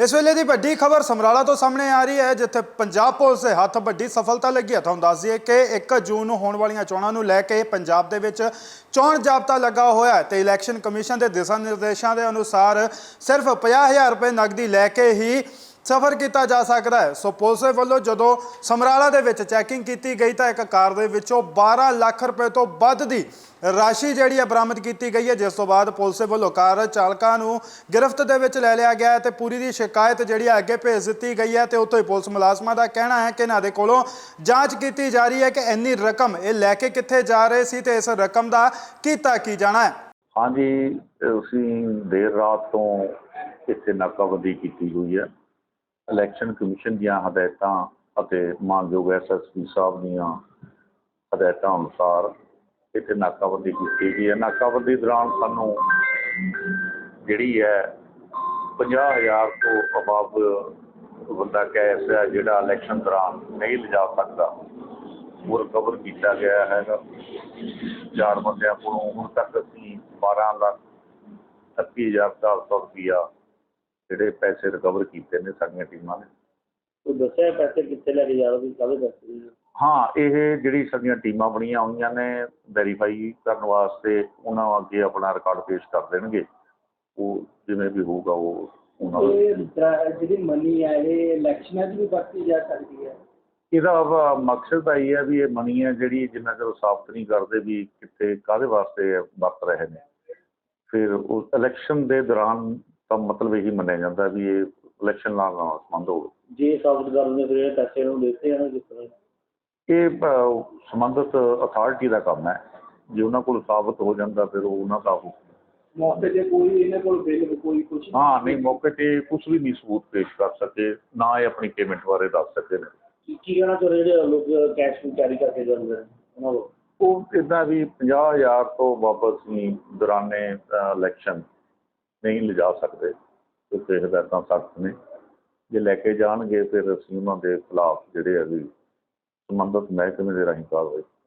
ਇਸ ਵੇਲੇ ਦੀ ਵੱਡੀ ਖਬਰ ਸਮਰਾਲਾ ਤੋਂ ਸਾਹਮਣੇ ਆ ਰਹੀ ਹੈ, ਜਿੱਥੇ ਪੰਜਾਬ ਪੁਲਿਸ ਦੇ ਹੱਥ ਵੱਡੀ ਸਫਲਤਾ ਲੱਗੀ ਹੈ। ਤੁਹਾਨੂੰ ਦੱਸ ਦਈਏ ਕਿ 1 ਜੂਨ ਨੂੰ ਹੋਣ ਵਾਲੀਆਂ ਚੋਣਾਂ ਨੂੰ ਲੈ ਕੇ ਪੰਜਾਬ ਦੇ ਵਿੱਚ ਚੋਣ ਜਾਬਤਾ ਲੱਗਾ ਹੋਇਆ ਹੈ ਤੇ ਇਲੈਕਸ਼ਨ ਕਮਿਸ਼ਨ ਦੇ ਦਿਸ਼ਾ ਨਿਰਦੇਸ਼ਾਂ ਦੇ ਅਨੁਸਾਰ ਸਿਰਫ 50000 ਰੁਪਏ ਨਕਦੀ ਲੈ ਕੇ ਹੀ ਸਫਰ ਕੀਤਾ ਜਾ ਸਕਦਾ ਹੈ। ਸੋ ਪੁਲਿਸ ਵੱਲੋਂ ਜਦੋਂ ਸਮਰਾਲਾ ਦੇ ਵਿੱਚ ਚੈਕਿੰਗ ਕੀਤੀ ਗਈ ਤਾਂ ਇੱਕ ਕਾਰ ਦੇ ਵਿੱਚੋਂ 12 ਲੱਖ ਰੁਪਏ ਤੋਂ ਵੱਧ ਦੀ ਰਾਸ਼ੀ ਜਿਹੜੀ ਹੈ ਬਰਾਮਦ ਕੀਤੀ ਗਈ ਹੈ। ਜਿਸ ਤੋਂ ਬਾਅਦ ਪੁਲਿਸ ਵੱਲੋਂ ਕਾਰ ਚਾਲਕਾਂ ਨੂੰ ਗ੍ਰਿਫਤ ਦੇ ਵਿੱਚ ਲੈ ਲਿਆ ਗਿਆ ਹੈ ਤੇ ਪੂਰੀ ਦੀ ਸ਼ਿਕਾਇਤ ਜਿਹੜੀ ਹੈ ਅੱਗੇ ਭੇਜ ਦਿੱਤੀ ਗਈ ਹੈ ਤੇ ਉੱਥੋਂ ਹੀ ਪੁਲਿਸ ਮੁਲਾਜ਼ਮਾਂ ਦਾ ਕਹਿਣਾ ਹੈ ਕਿ ਇਹਨਾਂ ਦੇ ਕੋਲੋਂ ਜਾਂਚ ਕੀਤੀ ਜਾ ਰਹੀ ਹੈ ਕਿ ਇੰਨੀ ਰਕਮ ਇਹ ਲੈ ਕੇ ਕਿੱਥੇ ਜਾ ਰਹੇ ਸੀ ਤੇ ਇਸ ਰਕਮ ਦਾ ਕੀਤਾ ਕੀ ਜਾਣਾ ਹੈ। ਹਾਂਜੀ, ਅਸੀਂ ਦੇਰ ਰਾਤ ਤੋਂ ਇੱਥੇ ਨਾਕਾਬੰਦੀ ਕੀਤੀ ਹੋਈ ਹੈ। ਇਲੈਕਸ਼ਨ ਕਮਿਸ਼ਨ ਦੀਆਂ ਹਦਾਇਤਾਂ ਅਤੇ ਮਾਨਯੋਗ ਐਸਐਸਪੀ ਸਾਹਿਬ ਦੀਆਂ ਹਦਾਇਤਾਂ ਅਨੁਸਾਰ ਇੱਥੇ ਨਾਕਾਬੰਦੀ ਕੀਤੀ ਗਈ ਹੈ। ਨਾਕਾਬੰਦੀ ਦੌਰਾਨ ਸਾਨੂੰ ਜਿਹੜੀ ਹੈ 50000 ਤੋਂ ਅਬਵ ਬੰਦਾ ਕੈਸ਼ ਹੈ, ਜਿਹੜਾ ਇਲੈਕਸ਼ਨ ਦੌਰਾਨ ਨਹੀਂ ਲਿਜਾ ਸਕਦਾ। ਉਹ ਰਿਕਵਰ ਕੀਤਾ ਗਿਆ ਹੈਗਾ। ਚਾਰ ਬੰਦਿਆਂ ਕੋਲੋਂ ਹੁਣ ਤੱਕ ਅਸੀਂ 12 ਲੱਖ 38400 ਰੁਪਇਆ ਜਿਹੜੇ ਪੈਸੇ ਰਿਕਵਰ ਕੀਤੇ ਨੇ ਸਾਡੀਆਂ ਟੀਮਾਂ ਨੇ। ਉਹ ਦੱਸਿਆ ਪੈਸੇ ਕਿੱਥੇ ਲੈ ਕੇ ਜਾ ਰਹੇ ਸੀ ਕਾਹਦੇ ਸੀ? ਹਾਂ ਇਹ ਜਿਹੜੀ ਸਾਡੀਆਂ ਟੀਮਾਂ ਬਣੀਆਂ ਹੋਈਆਂ ਨੇ ਵੈਰੀਫਾਈ ਕਰਨ ਵਾਸਤੇ ਉਹਨਾਂ ਅੱਗੇ ਆਪਣਾ ਰਿਕਾਰਡ ਪੇਸ਼ ਕਰ ਦੇਣਗੇ। ਉਹ ਜਿਵੇਂ ਵੀ ਹੋਊਗਾ ਉਹ ਉਹਨਾਂ ਦਾ ਇਹ ਜਿਹੜੀ ਮਨੀ ਹੈ ਇਹ ਇਲੈਕਸ਼ਨਾਂ 'ਚ ਵੀ ਵਰਤੀ ਜਾ ਸਕਦੀ ਹੈ। ਇਹਦਾ ਮਕਸਦ ਤਾਂ ਇਹ ਹੈ ਵੀ ਇਹ ਮਨੀ ਹੈ ਜਿਹੜੀ ਜਿੰਨਾ ਚਿਰ ਸਾਬਤ ਨਹੀਂ ਕਰਦੇ ਵੀ ਕਿੱਥੇ ਕਾਹਦੇ ਵਾਸਤੇ ਵਰਤ ਰਹੇ ਨੇ। ਫਿਰ ਉਸ ਇਲੈਕਸ਼ਨ ਦੇ ਦੌਰਾਨ ਤਾਂ ਮਤਲਬ ਇਹੀ ਮੰਨਿਆ ਜਾਂਦਾ ਵੀ ਇਹ ਇਲੈਕਸ਼ਨ ਨਾਲ ਨਾ ਸੰਬੰਧ ਹੋਵੇ। ਜੇ ਸਾਬਤ ਕਰਦੇ ਫਿਰ ਇਹ ਪੈਸੇ ਨੂੰ ਦਿੱਤੇ ਹਨ ਕਿਸ ਤਰ੍ਹਾਂ। ਇਹ ਸੰਬੰਧਿਤ ਅਥਾਰਟੀ ਦਾ ਕੰਮ ਹੈ। ਜੇ ਉਹਨਾਂ ਕੋਲ ਸਾਬਤ ਹੋ ਜਾਂਦਾ ਫਿਰ ਉਹ ਉਹਨਾਂ ਦਾ ਹੋ। ਮੌਕੇ ਤੇ ਕੋਈ ਇਹਨਾਂ ਕੋਲ ਬਿੱਲ ਕੋਈ ਕੁਝ ਹਾਂ ਨਹੀਂ ਮੌਕੇ ਤੇ ਕੁਝ ਵੀ ਨਹੀਂ ਸਬੂਤ ਪੇਸ਼ ਕਰ ਸਕੇ। ਨਾ ਇਹ ਆਪਣੀ ਪੇਮੈਂਟ ਬਾਰੇ ਦੱਸ ਸਕੇ ਨੇ। ਕੀ ਕੀ ਕਹਿਣਾ ਚਾਹੁੰਦੇ ਜਿਹੜੇ ਲੋਕ ਕੈਸ਼ ਨੂੰ ਕੈਰੀ ਕਰਕੇ ਜਾਂਦੇ ਨੇ? ਉਹਨਾਂ ਨੂੰ ਉਹ ਇਦਾਂ ਵੀ 50000 ਤੋਂ ਵਾਪਸ ਨਹੀਂ ਦੌਰਾਨੇ ਇਲੈਕਸ਼ਨ ਨਹੀਂ ਲਿਜਾ ਸਕਦੇ ਉੱਤੇ ਹਦਾਇਤਾਂ ਸਖਤ ਨੇ। ਜੇ ਲੈ ਕੇ ਜਾਣਗੇ, ਫਿਰ ਅਸੀਂ ਉਹਨਾਂ ਦੇ ਖਿਲਾਫ ਜਿਹੜੇ ਆ ਵੀ ਸੰਬੰਧਿਤ ਮਹਿਕਮੇ ਦੇ ਰਾਹੀਂ ਕਾਰਵਾਈ